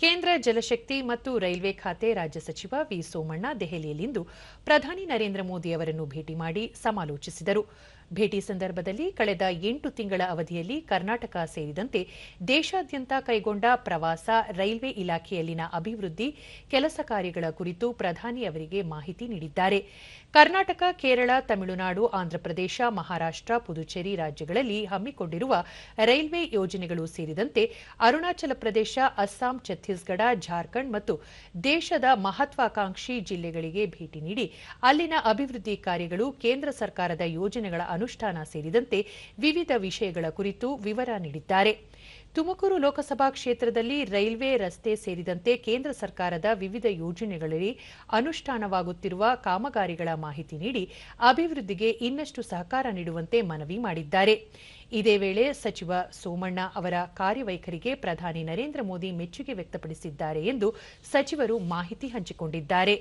ಕೇಂದ್ರ ಜಲಶಕ್ತಿ ಮತ್ತು ರೈಲ್ವೆ ಖಾತೆ ರಾಜ್ಯ ಸಚಿವ ವಿ ಸೋಮಣ್ಣ ದೆಹಲಿಯಲ್ಲಿಂದು ಪ್ರಧಾನಿ ನರೇಂದ್ರ ಮೋದಿ ಅವರನ್ನು ಭೇಟಿ ಮಾಡಿ ಸಮಾಲೋಚಿಸಿದರು. ಭೇಟಿ ಸಂದರ್ಭದಲ್ಲಿ ಕಳೆದ ಎಂಟು ತಿಂಗಳ ಅವಧಿಯಲ್ಲಿ ಕರ್ನಾಟಕ ಸೇರಿದಂತೆ ದೇಶಾದ್ಯಂತ ಕೈಗೊಂಡ ಪ್ರವಾಸ, ರೈಲ್ವೆ ಇಲಾಖೆಯಲ್ಲಿನ ಅಭಿವೃದ್ಧಿ, ಕೆಲಸ ಕಾರ್ಯಗಳ ಕುರಿತು ಪ್ರಧಾನಿ ಅವರಿಗೆ ಮಾಹಿತಿ ನೀಡಿದ್ದಾರೆ. ಕರ್ನಾಟಕ, ಕೇರಳ, ತಮಿಳುನಾಡು, ಆಂಧ್ರಪ್ರದೇಶ, ಮಹಾರಾಷ್ಟ್ರ, ಪುದುಚೇರಿ ರಾಜ್ಯಗಳಲ್ಲಿ ಹಮ್ಮಿಕೊಂಡಿರುವ ರೈಲ್ವೆ ಯೋಜನೆಗಳು ಸೇರಿದಂತೆ ಅರುಣಾಚಲ ಪ್ರದೇಶ, ಅಸ್ಸಾಂ, ಛತ್ತೀಸ್ಗಢ, ಜಾರ್ಖಂಡ್ ಮತ್ತು ದೇಶದ ಮಹತ್ವಾಕಾಂಕ್ಷಿ ಜಿಲ್ಲೆಗಳಿಗೆ ಭೇಟಿ ನೀಡಿ ಅಲ್ಲಿನ ಅಭಿವೃದ್ಧಿ ಕಾರ್ಯಗಳು ಕೇಂದ್ರ ಸರ್ಕಾರದ ಯೋಜನೆಗಳ ಅನುಷ್ಠಾನ ಸೇರಿದಂತೆ ವಿವಿಧ ವಿಷಯಗಳ ಕುರಿತು ವಿವರ ನೀಡಿದ್ದಾರೆ. ತುಮಕೂರು ಲೋಕಸಭಾ ಕ್ಷೇತ್ರದಲ್ಲಿ ರೈಲ್ವೆ, ರಸ್ತೆ ಸೇರಿದಂತೆ ಕೇಂದ್ರ ಸರ್ಕಾರದ ವಿವಿಧ ಯೋಜನೆಗಳಲ್ಲಿ ಅನುಷ್ಠಾನವಾಗುತ್ತಿರುವ ಕಾಮಗಾರಿಗಳ ಮಾಹಿತಿ ನೀಡಿ ಅಭಿವೃದ್ಧಿಗೆ ಇನ್ನಷ್ಟು ಸಹಕಾರ ನೀಡುವಂತೆ ಮನವಿ ಮಾಡಿದ್ದಾರೆ. ಇದೇ ವೇಳೆ ಸಚಿವ ಸೋಮಣ್ಣ ಅವರ ಕಾರ್ಯವೈಖರಿಗೆ ಪ್ರಧಾನಿ ನರೇಂದ್ರ ಮೋದಿ ಮೆಚ್ಚುಗೆ ವ್ಯಕ್ತಪಡಿಸಿದ್ದಾರೆ ಎಂದು ಸಚಿವರು ಮಾಹಿತಿ ಹಂಚಿಕೊಂಡಿದ್ದಾರೆ.